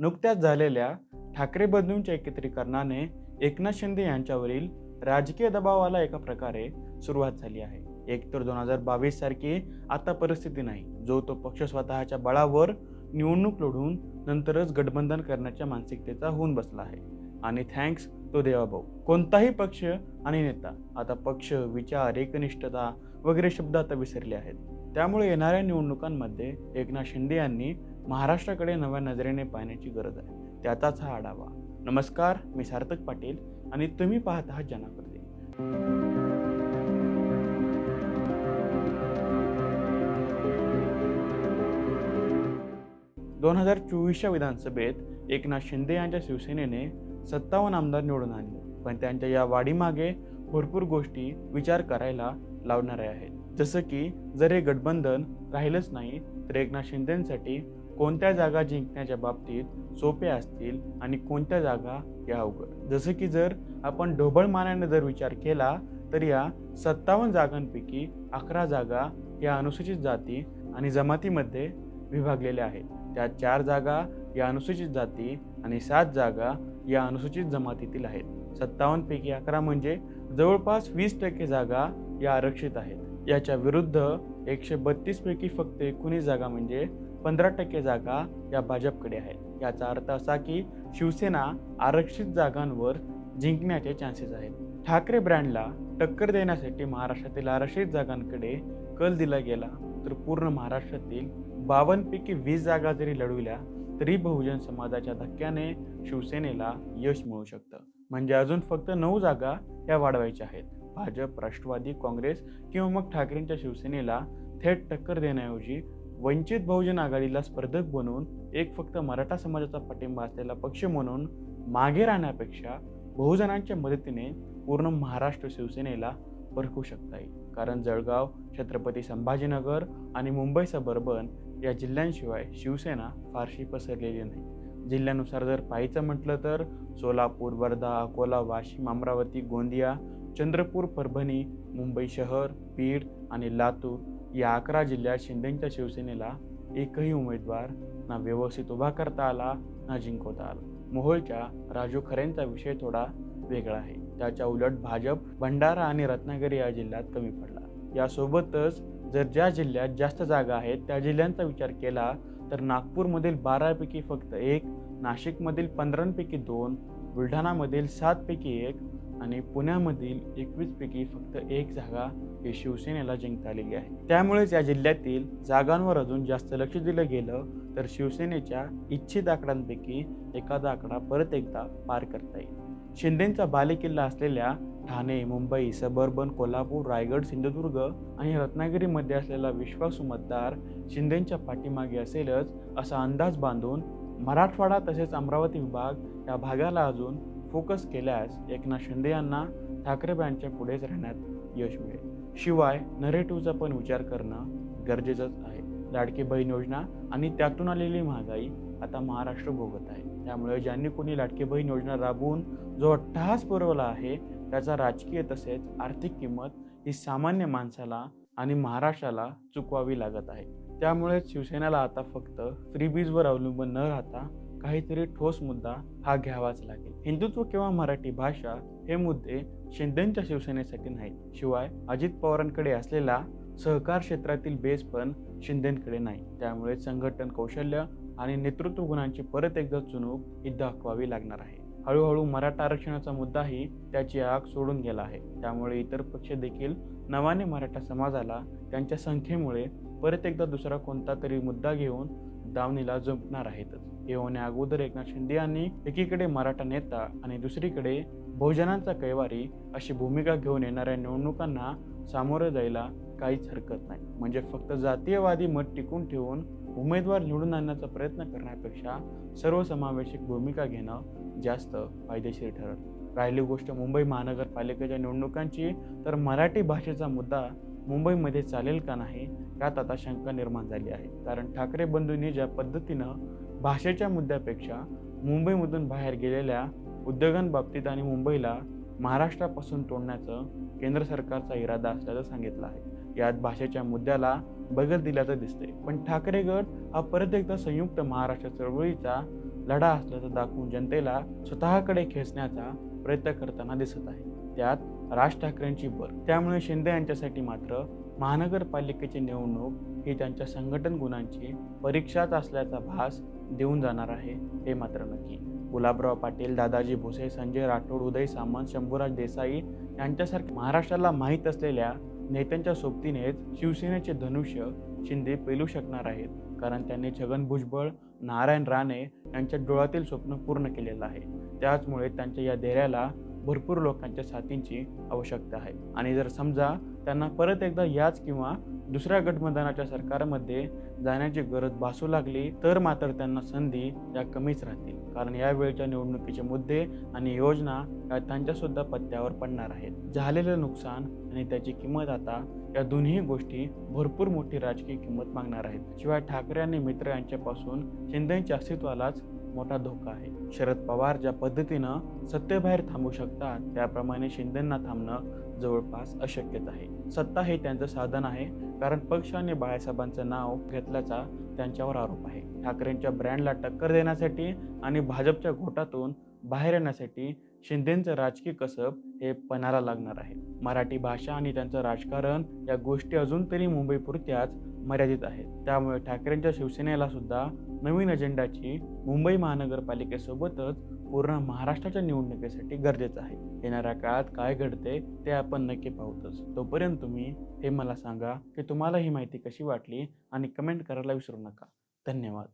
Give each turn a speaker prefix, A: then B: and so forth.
A: नुकत्याच झालेल्या ठाकरे बंधूंच्या एकत्रीकरणाने एकनाथ शिंदे यांच्यावरील राजकीय दबावाला एका प्रकारे सुरुवात झाली आहे. एकतर दोन हजार बावीस सारखी आता परिस्थिती नाही. जो तो पक्ष स्वतःच्या बळावर निवडणूक लढून नंतरच गठबंधन करण्याच्या मानसिकतेचा होऊन बसला आहे. आणि थँक्स तो देवाभाऊ. कोणताही पक्ष आणि नेता आता पक्ष विचार एकनिष्ठता वगैरे शब्द आता विसरले आहेत. त्यामुळे येणाऱ्या निवडणुकांमध्ये एकनाथ शिंदे यांनी महाराष्ट्राकडे नव्या नजरेने पाहण्याची गरज आहे. त्याचाच हा आढावा. नमस्कार मी सार्थक पाटील आणि तुम्ही पाहत आहात जनाकडे दोन हजार चोवीसच्या विधानसभेत एकनाथ शिंदे यांच्या शिवसेनेने सत्तावन्न आमदार निवडून आणले. पण त्यांच्या या वाढीमागे भरपूर गोष्टी विचार करायला लावणाऱ्या आहेत. जसं की जर हे गठबंधन राहिलंच नाही तर एकनाथ शिंदेसाठी कोणत्या जागा जिंकण्याच्या बाबतीत सोप्या असतील आणि कोणत्या जागा या अवघड? जसं की जर आपण ढोबळमानाने जर विचार केला तर या सत्तावन्न जागांपैकी अकरा जागा या अनुसूचित जाती आणि जमातीमध्ये विभागलेल्या आहेत. त्या चार जागा या अनुसूचित जाती आणि सात जागा या अनुसूचित जमातीतील आहेत. सत्तावन्नपैकी अकरा म्हणजे जवळपास वीस टक्के जागा या आरक्षित आहेत. याच्या विरुद्ध एकशे बत्तीसपैकी फक्त एकोणीस जागा म्हणजे पंधरा टक्के जागा या भाजपकडे आहेत याचा अर्थ असा की शिवसेना आरक्षित जागांवर जिंकण्याचे चान्सेस आहेत. ठाकरे ब्रँडला टक्कर देण्यासाठी महाराष्ट्रातील आरक्षित जागांकडे कल दिला गेला तर पूर्ण महाराष्ट्रातील बावन्नपैकी वीस जागा जरी लढविल्या तरी बहुजन समाजाच्या धक्क्याने शिवसेनेला यश मिळू शकतं. म्हणजे अजून फक्त नऊ जागा या वाढवायच्या आहेत. भाजप राष्ट्रवादी काँग्रेस किंवा मग ठाकरेंच्या शिवसेनेला थेट टक्कर देण्याऐवजी वंचित बहुजन आघाडीला स्पर्धक बनवून एक फक्त मराठा समाजाचा पाठिंबा असलेला पक्ष म्हणून मागे राहण्यापेक्षा बहुजनांच्या मदतीने पूर्ण महाराष्ट्र शिवसेनेला परखू शकता येईल. कारण जळगाव छत्रपती संभाजीनगर आणि मुंबई सबर्बन या जिल्ह्यांशिवाय शिवसेना फारशी पसरलेली नाही. जिल्ह्यानुसार जर पाहायचं म्हटलं तर सोलापूर वर्धा अकोला वाशिम अमरावती गोंदिया चंद्रपूर परभणी मुंबई शहर बीड आणि लातूर या अकरा जिल्ह्यात शिंदेच्या शिवसेनेला एकही उमेदवार ना व्यवस्थित उभा करता आला ना जिंकवता आला. मोहोळच्या राजू खरेंचा विषय थोडा वेगळा आहे. त्याच्या उलट भाजप भंडारा आणि रत्नागिरी या जिल्ह्यात कमी पडला. यासोबतच जर ज्या जिल्ह्यात जास्त जागा आहेत त्या जिल्ह्यांचा विचार केला तर नागपूरमधील बारापैकी फक्त एक नाशिकमधील पंधरापैकी दोन बुलढाणामधील सातपैकी एक आणि पुण्यामधील एकवीसपैकी फक्त एक जागा ही शिवसेनेला जिंकता आलेली आहे. त्यामुळेच या जिल्ह्यातील जागांवर अजून जास्त लक्ष दिलं गेलं तर शिवसेनेच्या इच्छित आकड्यांपैकी एखादा आकडा परत एकदा पार करता येईल. शिंदेचा बालेकिल्ला असलेल्या ठाणे मुंबई सबर्बन कोल्हापूर रायगड सिंधुदुर्ग आणि रत्नागिरीमध्ये असलेला विश्वासू मतदार शिंदेच्या पाठीमागे असेलच असा अंदाज बांधून मराठवाडा तसेच अमरावती विभाग या भागाला अजून फोकस केल्यास एकनाथ शिंदे यांना ठाकरे पुढेच राहण्यात यश मिळेल. शिवाय नरेटिव्हचा पण विचार करणं गरजेचंच आहे. लाडकी बहीण योजना आणि त्यातून आलेली महागाई आता महाराष्ट्र भोगत आहे. त्यामुळे ज्यांनी कोणी लाडकी बहीण योजना राबवून जो अट्टहास पुरवला आहे त्याचा राजकीय तसेच आर्थिक किंमत ही सामान्य माणसाला आणि महाराष्ट्राला चुकवावी लागत आहे. त्यामुळे शिवसेनेला आता फक्त फ्रीबीजवर अवलंबून न राहता काहीतरी ठोस मुद्दा हा घ्यावाच लागेल. हिंदुत्व किंवा मराठी भाषा हे मुद्दे शिंदेच्या शिवसेनेसाठी नाहीत. शिवाय अजित पवारांकडे असलेला सहकार क्षेत्रातील बेस पण शिंदेकडे नाही. त्यामुळे संघटन कौशल्य आणि नेतृत्व गुणांची परत एकदा चुनूक इथं दाखवावी लागणार आहे. हळूहळू मराठा आरक्षणाचा मुद्दाही त्याची आग सोडून गेला आहे. त्यामुळे इतर पक्ष देखील नव्याने मराठा समाजाला त्यांच्या संख्येमुळे परत एकदा दुसरा कोणता तरी मुद्दा घेऊन दावणीला जुंपणार आहेतच हे होण्या अगोदर एकनाथ शिंदे यांनी एकीकडे मराठा नेता आणि दुसरीकडे बहुजनांचा कैवारी अशी भूमिका घेऊन येणाऱ्या निवडणुकांना सामोरं जायला काहीच हरकत नाही. म्हणजे फक्त जातीयवादी मत टिकून ठेवून उमेदवार निवडून आणण्याचा प्रयत्न करण्यापेक्षा सर्वसमावेशक भूमिका घेणं जास्त फायदेशीर ठरत राहिली गोष्ट मुंबई महानगरपालिकेच्या निवडणुकांची. तर मराठी भाषेचा मुद्दा मुंबईमध्ये चालेल का नाही यात आता शंका निर्माण झाली आहे. कारण ठाकरे बंधूंनी ज्या पद्धतीनं भाषेच्या मुद्द्यापेक्षा मुंबईमधून बाहेर गेलेल्या उद्योगांबाबतीत आणि मुंबईला महाराष्ट्रापासून तोडण्याचं केंद्र सरकारचा इरादा असल्याचं सांगितलं आहे. यात भाषेच्या मुद्द्याला बगल दिल्याचं दिसते पण ठाकरे गट हा परत एकदा संयुक्त महाराष्ट्र चळवळीचा लढा असल्याचं दाखवून जनतेला स्वतःकडे खेचण्याचा प्रयत्न करताना दिसत आहे. त्यात राज ठाकरेंची भर. त्यामुळे शिंदे यांच्यासाठी मात्र महानगरपालिकेची निवडणूक ही त्यांच्या संघटन गुणांची परीक्षाच असल्याचा भास देऊन जाणार आहे हे मात्र नक्की. गुलाबराव पाटील दादाजी भुसे संजय राठोड उदय सामंत शंभूराज देसाई यांच्यासारख्या महाराष्ट्राला माहीत असलेल्या नेत्यांच्या सोबतीनेच शिवसेनेचे धनुष्य शिंदे पेलू शकणार आहेत. कारण त्यांनी छगन भुजबळ नारायण राणे यांच्या डोळ्यातील स्वप्न पूर्ण केलेलं आहे. त्याचमुळे त्यांच्या या धैर्याला भरपूर लोकांच्या साथींची आवश्यकता आहे. आणि जर समजा त्यांना परत एकदा याच किंवा दुसऱ्या गठबंधनाच्या सरकारमध्ये जाण्याची गरज भासू लागली तर मात्र त्यांना संधी या कमीच राहतील. कारण यावेळच्या निवडणुकीचे मुद्दे आणि योजना या त्यांच्यासुद्धा पत्त्यावर पडणार आहेत. झालेलं नुकसान आणि त्याची किंमत आता या दोन्ही गोष्टी भरपूर मोठी राजकीय किंमत मागणार आहेत. शिवाय ठाकरे आणि मित्र यांच्यापासून शिंदेच्या अस्तित्वालाच मोठा धोका आहे. शरद पवार ज्या पद्धतीनं सत्तेबाहेर थांबू शकतात त्याप्रमाणे शिंदेंना थांबणं जवळपास अशक्यच आहे. सत्ता हे त्यांचं साधन आहे कारण पक्ष आणि बाळासाहेबांचं नाव घेतल्याचा त्यांच्यावर आरोप आहे. ठाकरेंच्या ब्रँडला टक्कर देण्यासाठी आणि भाजपच्या घोटातून बाहेर येण्यासाठी शिंदेचं राजकीय कसब हे पणाला लागणार आहे. मराठी भाषा आणि त्यांचं राजकारण या गोष्टी अजून तरी मुंबईपुरत्याच मर्यादित आहेत. त्यामुळे ठाकरेंच्या शिवसेनेला सुद्धा नवीन अजेंडाची मुंबई महानगरपालिकेसोबतच पूर्ण महाराष्ट्राच्या निवडणुकीसाठी गरजेचं आहे. येणाऱ्या काळात काय घडते ते आपण नक्की पाहूतच. तोपर्यंत तुम्ही हे मला सांगा की तुम्हाला ही माहिती कशी वाटली आणि कमेंट करायला विसरू नका. धन्यवाद.